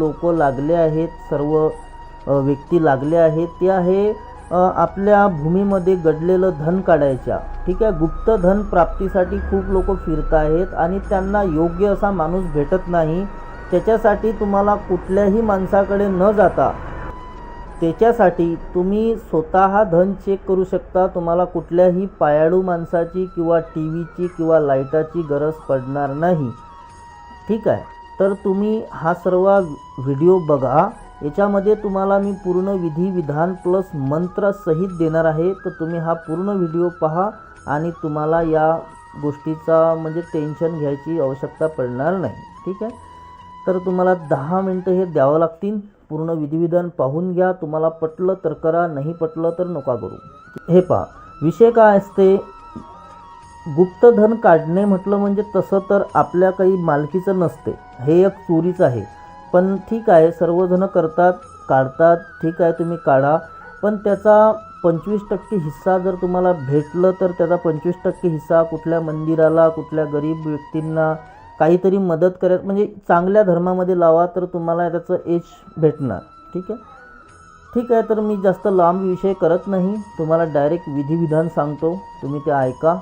लोक लागले आहेत सर्व व्यक्ती लागले आहेत. ते आहे आपल्या भूमीमध्ये गडलेलं धन काढायच्या. ठीक आहे? गुप्त धन प्राप्तीसाठी खूप लोक फिरत आहेत आणि त्यांना योग्य असा माणूस भेटत नाही. त्याच्यासाठी तुम्हाला कुठल्याही माणसाकडे न जाता त्याच्यासाठी तुम्ही स्वतः धन चेक करू शकता. तुम्हाला कुठल्याही पायाळू माणसाची किंवा टी व्हीची किंवा लाईटाची गरज पडणार नाही. ठीक आहे? तर तुम्ही हा सर्व व्हिडिओ बघा. याच्यामध्ये तुम्हाला मी पूर्ण विधी विधान प्लस मंत्रसहित देणार आहे. तर तुम्ही हा पूर्ण व्हिडिओ पहा आणि तुम्हाला या गोष्टीचा म्हणजे टेन्शन घ्यायची आवश्यकता पडणार नाही. ठीक आहे? तर तुम्हाला दहा मिनटं हे द्यावं लागतील. पूर्ण विधिविधान पाहून घ्या. तुम्हाला पटलं तर करा नाही पटलं तर नका करू. हे पहा. विषय काय असते? गुप्तधन काढणे म्हटलं म्हणजे तसं तर आपल्या काही मालकीचं नसते. हे एक चोरीच आहे. पण ठीक आहे सर्वजणं करतात काढतात ठीक आहे तुम्ही काढा. पण त्याचा पंचवीस टक्के हिस्सा जर तुम्हाला भेटलं तर त्याचा पंचवीस टक्के हिस्सा कुठल्या मंदिराला कुठल्या गरीब व्यक्तींना काहीतरी मदत करत म्हणजे चांगल्या धर्मामध्ये लावा तर तुम्हाला त्याचं एज भेटणार. ठीक आहे? ठीक आहे तर मी जास्त लांब विषय करत नाही. तुम्हाला डायरेक्ट विधिविधान सांगतो. तुम्ही ते ऐका.